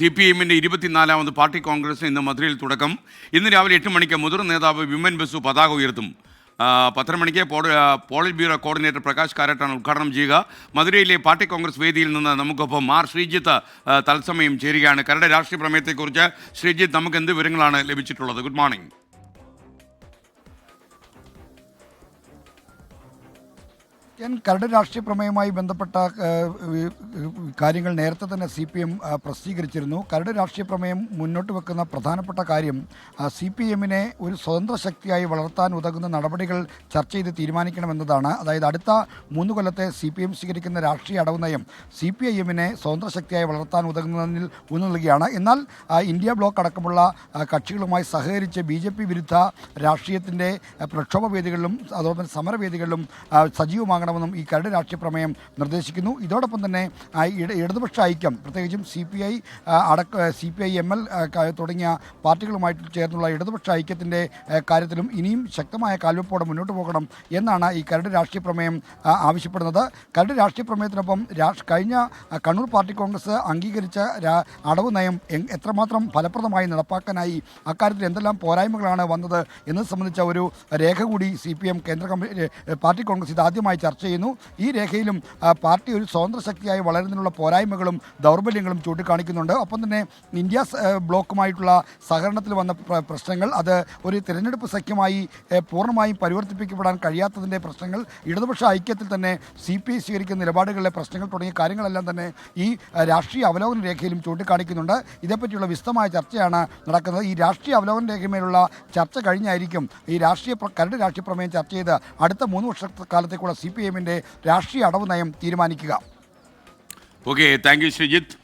C P എമ്മിന്റെ ഇരുപത്തിനാലാമത് party Congress ഇന്ന് മധുരയിൽ തുടക്കം. ഇന്ന് രാവിലെ എട്ട് മണിക്ക് മുതിർന്ന നേതാവ് വിമൻ ബസു പതാക ഉയർത്തും. പത്തര മണിക്ക് പോളിറ്റ് ബ്യൂറോ കോർഡിനേറ്റർ പ്രകാശ് കാരാട്ടാണ് ഉദ്ഘാടനം ചെയ്യുക. മധുരയിലെ പാർട്ടി കോൺഗ്രസ് വേദിയിൽ നിന്ന് നമുക്കൊപ്പം ആർ ശ്രീജിത്ത് തത്സമയം ചേരുകയാണ്. കരട് രാഷ്ട്രീയ പ്രമേയത്തെക്കുറിച്ച് ശ്രീജിത്ത് നമുക്ക് എന്ത് വിവരങ്ങളാണ് ലഭിച്ചിട്ടുള്ളത്? Good morning. ഞാൻ കരട് രാഷ്ട്രീയ പ്രമേയവുമായി ബന്ധപ്പെട്ട കാര്യങ്ങൾ നേരത്തെ തന്നെ സി പി എം പ്രസിദ്ധീകരിച്ചിരുന്നു. കരട് രാഷ്ട്രീയ പ്രമേയം മുന്നോട്ട് വെക്കുന്ന പ്രധാനപ്പെട്ട കാര്യം സി പി എമ്മിനെ ഒരു സ്വതന്ത്ര ശക്തിയായി വളർത്താൻ ഉതകുന്ന നടപടികൾ ചർച്ച ചെയ്ത് തീരുമാനിക്കണമെന്നതാണ്. അതായത് അടുത്ത മൂന്ന് കൊല്ലത്തെ സി പി എം സ്വീകരിക്കുന്ന രാഷ്ട്രീയ അടവ് നയം സി പി ഐ എമ്മിനെ സ്വതന്ത്ര ശക്തിയായി വളർത്താൻ ഉതകുന്നതിൽ ഊന്നു നൽകുകയാണ്. എന്നാൽ ഇന്ത്യ ബ്ലോക്ക് അടക്കമുള്ള കക്ഷികളുമായി സഹകരിച്ച് ബി ജെ പി വിരുദ്ധ രാഷ്ട്രീയത്തിന്റെ പ്രക്ഷോഭ വേദികളിലും അതോടൊപ്പം സമരവേദികളിലും ആ, സജീവമാകണമെന്നും ഈ കരട് രാഷ്ട്രീയ പ്രമേയം നിർദ്ദേശിക്കുന്നു. ഇതോടൊപ്പം തന്നെ ഇടതുപക്ഷ ഐക്യം പ്രത്യേകിച്ചും സി പി ഐ അടക്ക C P I M L തുടങ്ങിയ പാർട്ടികളുമായിട്ട് ചേർന്നുള്ള ഇടതുപക്ഷ ഐക്യത്തിന്റെ കാര്യത്തിലും ഇനിയും ശക്തമായ കാൽവെപ്പോടെ മുന്നോട്ട് പോകണം എന്നാണ് ഈ കരട് രാഷ്ട്രീയ പ്രമേയം ആവശ്യപ്പെടുന്നത്. കരട് രാഷ്ട്രീയ പ്രമേയത്തിനൊപ്പം കഴിഞ്ഞ കണ്ണൂർ പാർട്ടി കോൺഗ്രസ് അംഗീകരിച്ച അടവ് നയം എത്രമാത്രം ഫലപ്രദമായി നടപ്പാക്കാനായി അക്കാര്യത്തിൽ എന്തെല്ലാം പോരായ്മകളാണ് വന്നത് എന്നത് സംബന്ധിച്ച ഒരു രേഖ കൂടി സി പി എം കേന്ദ്ര കമ്മിറ്റി പാർട്ടി കോൺഗ്രസ് ഇതാദ്യമായി ചർച്ച ചെയ്യുന്നു. ഈ രേഖയിലും പാർട്ടി ഒരു സ്വതന്ത്ര ശക്തിയായി വളരുന്നതിനുള്ള പോരായ്മകളും ദൗർബല്യങ്ങളും ചൂണ്ടിക്കാണിക്കുന്നുണ്ട്. ഒപ്പം തന്നെ ഇന്ത്യ ബ്ലോക്കുമായിട്ടുള്ള സഹകരണത്തിൽ വന്ന പ്രശ്നങ്ങൾ അത് ഒരു തിരഞ്ഞെടുപ്പ് സഖ്യമായി പൂർണമായും പരിവർത്തിപ്പിക്കപ്പെടാൻ കഴിയാത്തതിന്റെ പ്രശ്നങ്ങൾ ഇടതുപക്ഷ ഐക്യത്തിൽ തന്നെ സി പി ഐ സ്വീകരിക്കുന്ന നിലപാടുകളിലെ പ്രശ്നങ്ങൾ തുടങ്ങിയ കാര്യങ്ങളെല്ലാം തന്നെ ഈ രാഷ്ട്രീയ അവലോകന രേഖയിലും ചൂണ്ടിക്കാണിക്കുന്നുണ്ട്. ഇതേപ്പറ്റിയുള്ള വിശദമായ ചർച്ചയാണ് നടക്കുന്നത്. ഈ രാഷ്ട്രീയ അവലോകന രേഖമേലുള്ള ചർച്ച കഴിഞ്ഞായിരിക്കും ഈ രാഷ്ട്രീയ കരട് രാഷ്ട്രീയ പ്രമേയം ചർച്ച ചെയ്ത് അടുത്ത മൂന്ന് വർഷക്കാലത്തേക്കുള്ള സി പി എമ്മിന്റെ രാഷ്ട്രീയ അടവ് നയം തീരുമാനിക്കുക. Okay thank you Sreejith